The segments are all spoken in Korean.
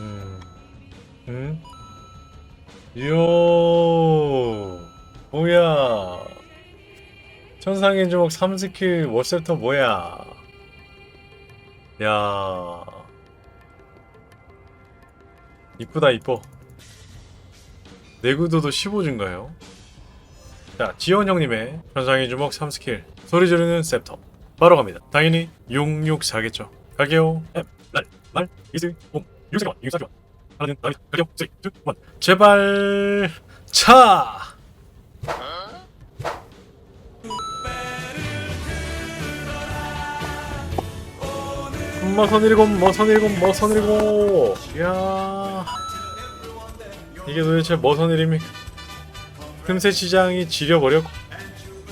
음. 응? 요 뭐야. 천상인 주먹 3스킬 워셉터 뭐야? 야. 이쁘다 이뻐. 내구도도 15준가요? 자 지원 형님의 천상인 주먹 3스킬. 소리 지르는 셉터. 바로 갑니다. 당연히 664겠죠. 가게요. 말, 말, 이슬, 옴. 6세기원, 6세기원. 하나는 제발, 차! 머선 일곱, 머선 일곱, 머선 일곱. 야 이게 도대체 머선 일입니까? 틈새 시장이 지려버렸고.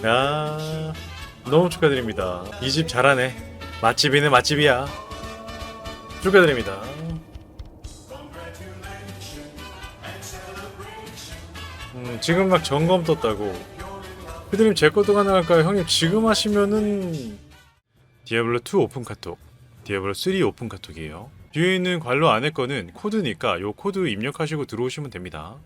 야. 너무 축하드립니다. 이 집 잘하네. 맛집이네 맛집이야. 축하드립니다. 음, 지금 막 점검 떴다고 피드님 제 것도 가능할까요? 형님 지금 하시면은 디아블로 2 오픈 카톡 디아블로 3 오픈 카톡이에요 뒤에 있는 관로 안에 거는 코드니까 요 코드 입력하시고 들어오시면 됩니다.